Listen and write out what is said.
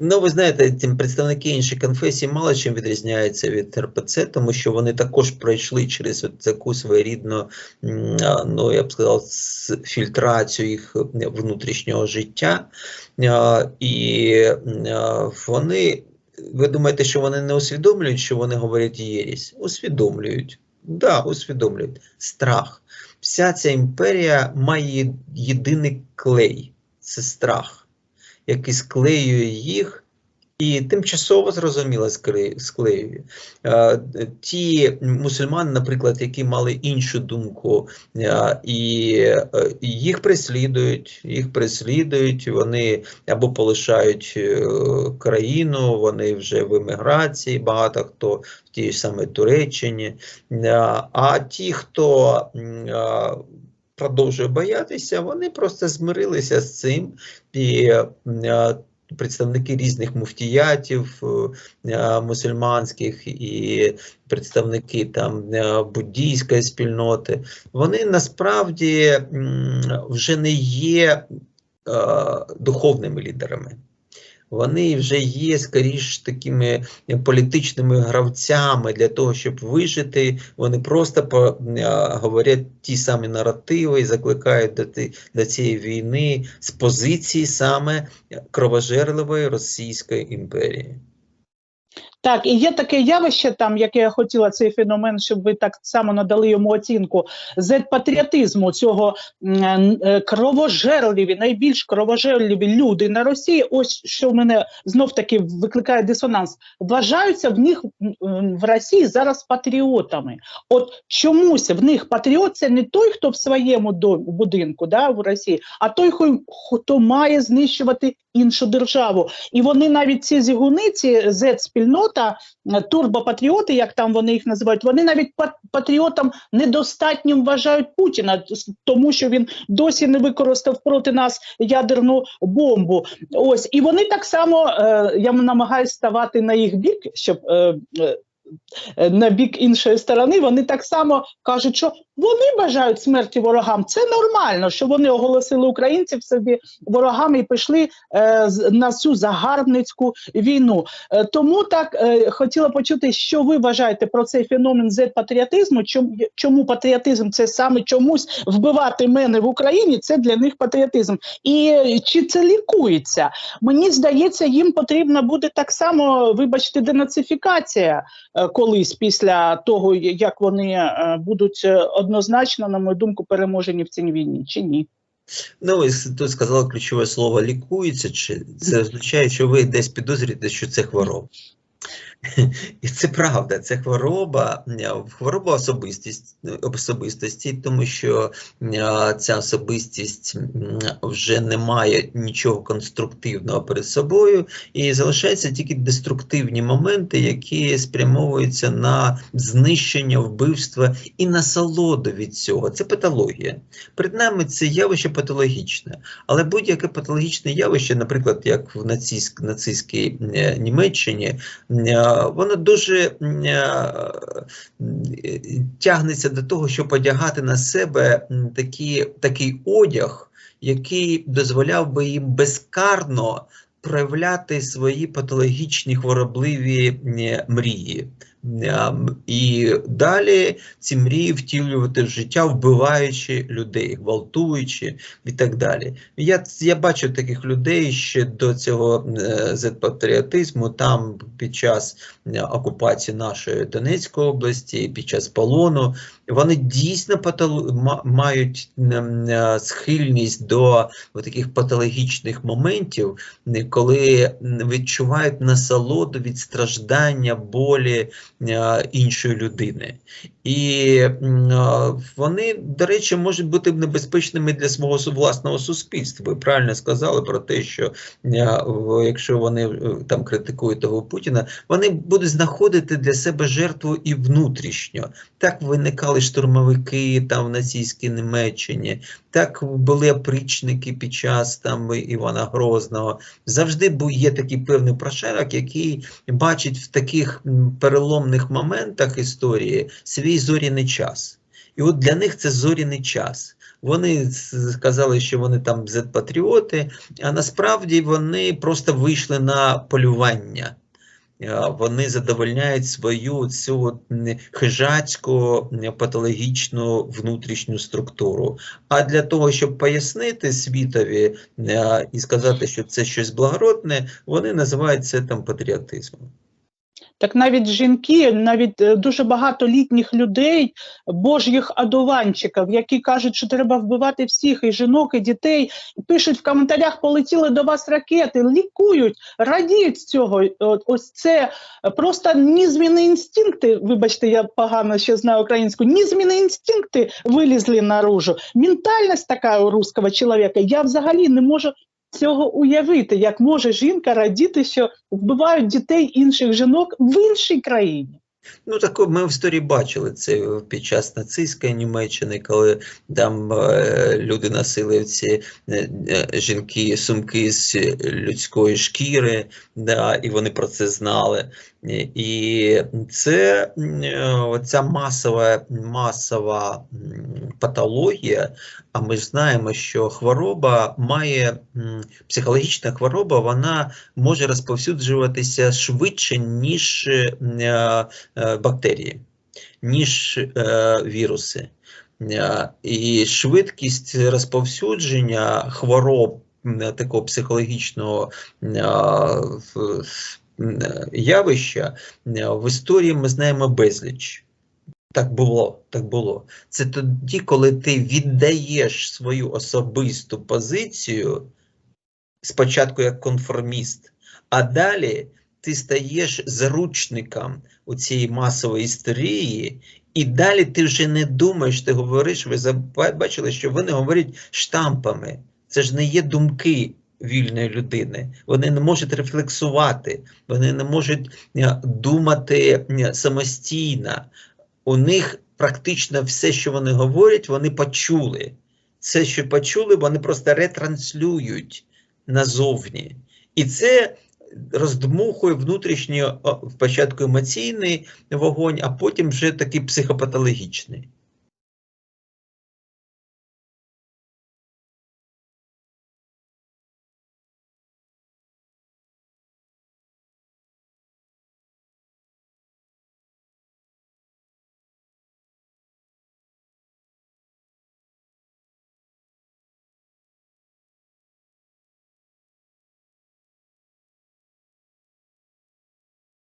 Ну, ви знаєте, представники інших конфесій мало чим відрізняються від РПЦ, тому що вони також пройшли через таку своєрідну, ну я б сказав, фільтрацію їх е, внутрішнього життя. І вони, ви думаєте, що вони не усвідомлюють, що вони говорять єресь? Усвідомлюють. Да, усвідомлюють. Страх. Вся ця імперія має єдиний клей це страх який склеює їх, і тимчасово зрозуміло скле- склеює. Е, Ті мусульмани, наприклад, які мали іншу думку, е, і е, їх переслідують, їх переслідують, вони або полишають країну, вони вже в еміграції, багато хто в тій ж самій Туреччині. А ті, хто продовжує боятися, вони просто змирилися з цим і е, представники різних муфтіятів е, е, мусульманських і представники там е, буддійської спільноти, вони насправді вже не є е, духовними лідерами. Вони вже є скоріш такими політичними гравцями для того, щоб вижити. Вони просто по, е, говорять ті самі наративи і закликають до, до цієї війни з позиції саме кровожерливої Російської імперії. Так, і є таке явище, там, яке я хотіла цей феномен, щоб ви так само надали йому оцінку зет-патріотизму цього е, кровожерливі, найбільш кровожерливі люди на Росії. Ось що в мене знов таки викликає дисонанс. Вважаються в них в Росії зараз патріотами. От чомусь в них патріот це не той, хто в своєму будинку да, в Росії, а той, хто має знищувати іншу державу. І вони навіть ці зігуниці, Z-спільнота, е, турбопатріоти, як там вони їх називають, вони навіть пат- патріотом недостатнім вважають Путіна, тому що він досі не використав проти нас ядерну бомбу. Ось і вони так само е, я намагаюся ставати на їх бік, щоб. Е, на бік іншої сторони, вони так само кажуть, що вони бажають смерті ворогам. Це нормально, що вони оголосили українців собі ворогами і пішли е, на цю загарбницьку війну. Е, тому так е, хотіла почути, що ви вважаєте про цей феномен зет-патріотизму. Чому, чому патріотизм це саме чомусь вбивати мене в Україні? Це для них патріотизм. І е, чи це лікується? Мені здається, їм потрібна буде так само, вибачте, денацифікація е, колись після того, як вони е, будуть е, однозначно, на мою думку, переможені в цій війні, чи ні? Ну, ви тут сказали ключове слово лікується, чи це означає, що ви десь підозрюєте, що це хвороба. І це правда, це хвороба, е, хвороба особистість, особистості, тому що е, ця особистість вже не має нічого конструктивного перед собою, і залишаються тільки деструктивні моменти, які спрямовуються на знищення, вбивства і насолоду від цього. Це патологія. Перед нами це явище патологічне, але будь-яке патологічне явище, наприклад, як в нацистськ, нацистській е, Німеччині, воно дуже е, тягнеться до того, щоб одягати на себе такі, такий одяг, який дозволяв би їм безкарно проявляти свої патологічні хворобливі мрії. І далі ці мрії втілювати в життя, вбиваючи людей, гвалтуючи і так далі. Я, я бачу таких людей ще до цього е, зет-патріотизму там під час е, окупації нашої Донецької області, під час полону. Вони дійсно патоло- ма- мають е, схильність до таких патологічних моментів, коли відчувають насолоду від страждання, болі іншої людини. І е, вони, до речі, можуть бути небезпечними для свого власного суспільства. Ви правильно сказали про те, що е, якщо вони е, там критикують того Путіна, вони будуть знаходити для себе жертву і внутрішньо. Так виникали штурмовики там в нацистській Німеччині, так були опричники під час там Івана Грозного. Завжди є такий певний прошарок, який бачить в таких м, переломних моментах історії свій зоряний час. І от для них це зоряний час. Вони сказали, що вони там зет-патріоти, а насправді вони просто вийшли на полювання. Вони задовольняють свою цю от, хижацьку патологічну внутрішню структуру. А для того, щоб пояснити світові і сказати, що це щось благородне, вони називають це там патріотизмом. Так навіть жінки, навіть е, дуже багато літніх людей, божих одуванчиків, які кажуть, що треба вбивати всіх, і жінок, і дітей, пишуть в коментарях, полетіли до вас ракети, лікують, радіють з цього. Ось це просто нізмінні інстинкти, вибачте, я погано ще знаю українську, нізмінні інстинкти вилізли наружу. Ментальність така у русского чоловіка, я взагалі не можу цього уявити, як може жінка радіти, що вбивають дітей інших жінок в іншій країні. Ну, так ми в історії бачили це під час нацистської Німеччини, коли там е, люди носили ці е, е, жінки сумки з людської шкіри, да, і вони про це знали. І це оця масова, масова патологія. А ми знаємо, що хвороба має психологічна хвороба, вона може розповсюджуватися швидше, ніж е, е, бактерії, ніж е, віруси. І швидкість розповсюдження хвороб такого психологічного явища е, в історії ми знаємо безліч. Так було, так було. Це тоді, коли ти віддаєш свою особисту позицію спочатку як конформіст, а далі ти стаєш заручником у цієї масової істерії, і далі ти вже не думаєш, ти говориш, ви бачили, що вони говорять штампами. Це ж не є думки вільної людини. Вони не можуть рефлексувати, вони не можуть е, думати е, самостійно. У них практично все, що вони говорять, вони почули. Це, що почули, вони просто ретранслюють назовні. І це роздмухує внутрішній спочатку емоційний вогонь, а потім вже такий психопатологічний.